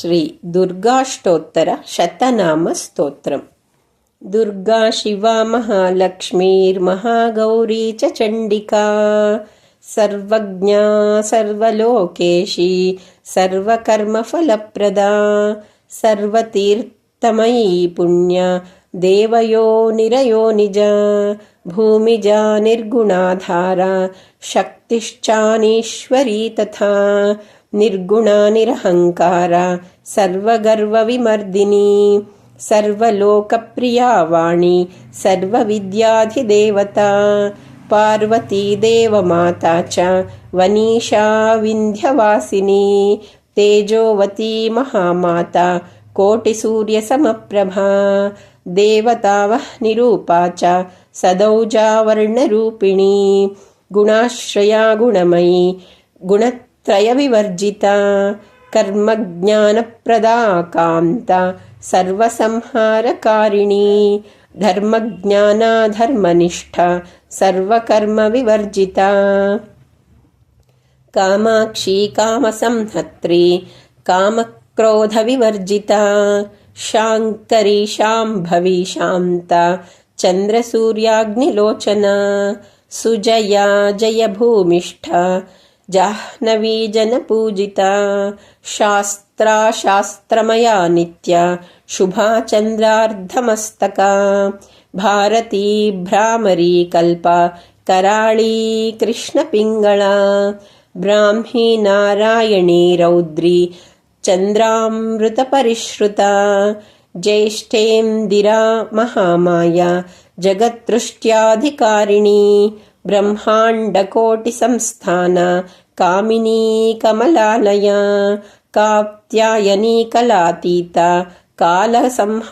श्री दुर्गाष्टोत्तरशतनामस्तोत्रम् दुर्गा शिवा महालक्ष्मीर्महागौरी च चण्डिका। सर्वज्ञा सर्वलोकेशी सर्वकर्मफलप्रदा। सर्वतीर्थमयी पुण्या देवयो निरयो निजा। भूमिजा निर्गुणाधारा शक्तिश्चानीश्वरी तथा निर्गुणा निरहङ्कारा सर्वगर्वविमर्दिनी सर्वलोकप्रिया वाणी सर्वविद्याधिदेवता पार्वती देवमाता च वनीषा विन्ध्यवासिनी तेजोवती महामाता कोटिसूर्यसमप्रभा देवतावः निरूपा च सदौजावर्णरूपिणी गुणाश्रया गुणमयी गुण त्रयविवर्जिता कर्मज्ञानप्रदा कान्ता सर्वसंहारकारिणी धर्मज्ञानाधर्मनिष्ठा सर्वकर्मविवर्जिता। कामाक्षी कामसंहत्री कामक्रोधविवर्जिता शाङ्करी शाम्भवी शान्ता चन्द्रसूर्याग्निलोचना सुजया जयभूमिष्ठा जाह्नवी जनपूजिता शास्त्रा शास्त्रमया नित्या शुभा चन्द्रार्धमस्तका भारती भ्रामरी कल्पा कराळी कृष्णपिङ्गळा ब्राह्मी नारायणी रौद्री चन्द्रामृतपरिश्रुता ज्येष्ठेन्दिरा महामाया जगत्तृष्ट्याधिकारिणी ब्रह्माण्डकोटिसंस्थान कामिनी कमलालया कात्यायनी कलातीता कालसंहारकारिणी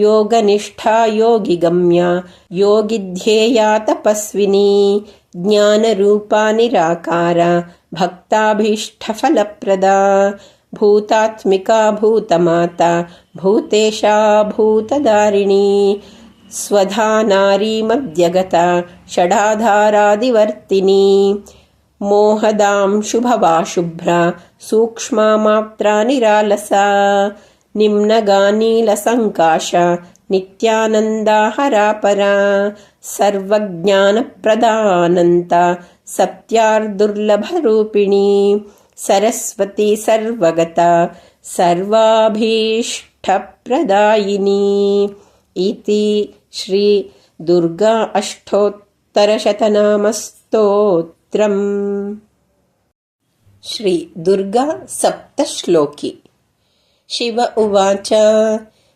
योगनिष्ठा योगिगम्या योगिध्येया तपस्विनी ज्ञानरूपा निराकारा भक्ताभीष्टफलप्रदा भूतात्मिका भूतमाता भूतेशा भूतदारिणी स्वधा नारीमद्यगता षडाधारादिवर्तिनी मोहदां शुभवा शुभ्रा सूक्ष्मा मात्रा निरालसा निम्नगानीलसङ्काश नित्यानन्दाहरापरा सर्वज्ञानप्रदानन्ता सत्यार्दुर्लभरूपिणी सरस्वती सर्वगता सर्वाभीष्टप्रदायिनी इति श्री दुर्गा अष्टोत्तरशतनामस्तोत्रम्। श्री दुर्गा सप्तश्लोकी। शिव उवाच,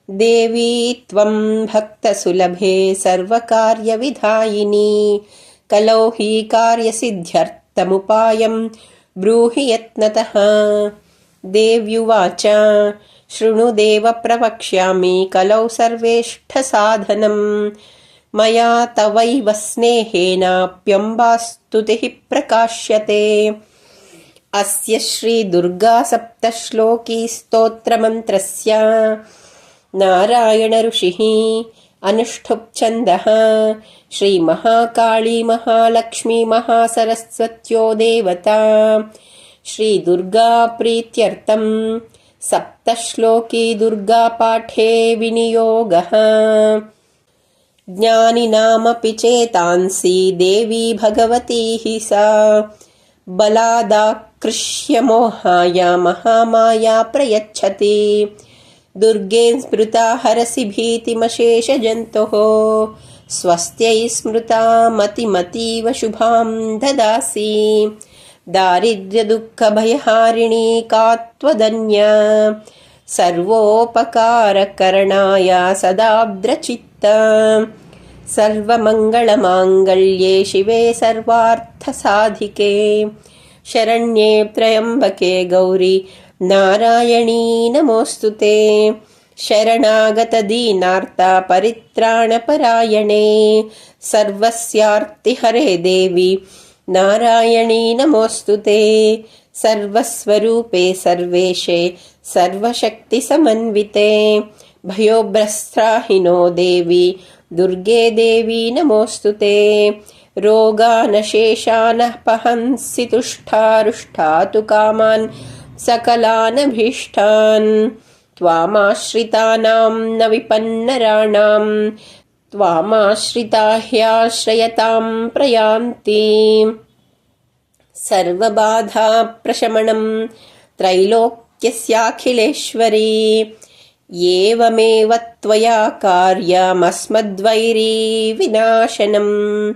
देवी त्वं भक्तसुलभे सर्वकार्यविधायिनी कलौ हि कार्यसिद्ध्यर्थमुपायं ब्रूहि यत्नतः। देव्युवाच शृणुदेव प्रवक्ष्यामि कलौ सर्वेष्ठसाधनम्। मया तवैव स्नेहेनाप्यम्बास्तुतिः प्रकाश्यते। अस्य श्रीदुर्गासप्तश्लोकीस्तोत्रमन्त्रस्य नारायणऋषिः अनुष्ठुप्छन्दः। श्रीमहाकाळी महालक्ष्मी महासरस्वत्यो देवता। श्रीदुर्गाप्रीत्यर्थम् सप्तश्लोकी दुर्गापाठे विनियोगः। ज्ञानिनामपि चेतांसि देवी भगवती हि सा। बलादाकृष्य मोहाया महामाया प्रयच्छति। दुर्गे स्मृता हरसि भीतिमशेषजन्तोः स्वस्त्यै स्मृता मतिमतीव शुभां ददासि। दारिद्र्यदुःखभयहारिणी का त्वदन्या सर्वोपकारकरणाय सदाब्द्रचित्त सर्वमङ्गलमाङ्गल्ये शिवे सर्वार्थसाधिके शरण्ये त्र्यम्बके गौरि नारायणी नमोऽस्तु ते शरणागतदीनार्ता परित्राणपरायणे सर्वस्यार्तिहरे देवि नारायणी नमोऽस्तु ते। सर्वस्वरूपे सर्वेशे सर्वशक्तिसमन्विते। भयोभ्रस्त्राहिनो देवी दुर्गे देवी नमोऽस्तु ते। रोगानशेषानः पहंसि तुष्टारुष्टातु कामान् सकलानभीष्टान्। त्वामाश्रितानां न विपन्नराणां त्वामाश्रिता ह्याश्रयतां प्रयान्ति। सर्वबाधाप्रशमनं त्रैलोक्यस्याखिलेश्वरी। एवमेव त्वया कार्यमस्मद्वैरी विनाशनम्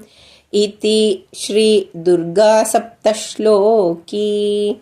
इति श्रीदुर्गासप्तश्लोकी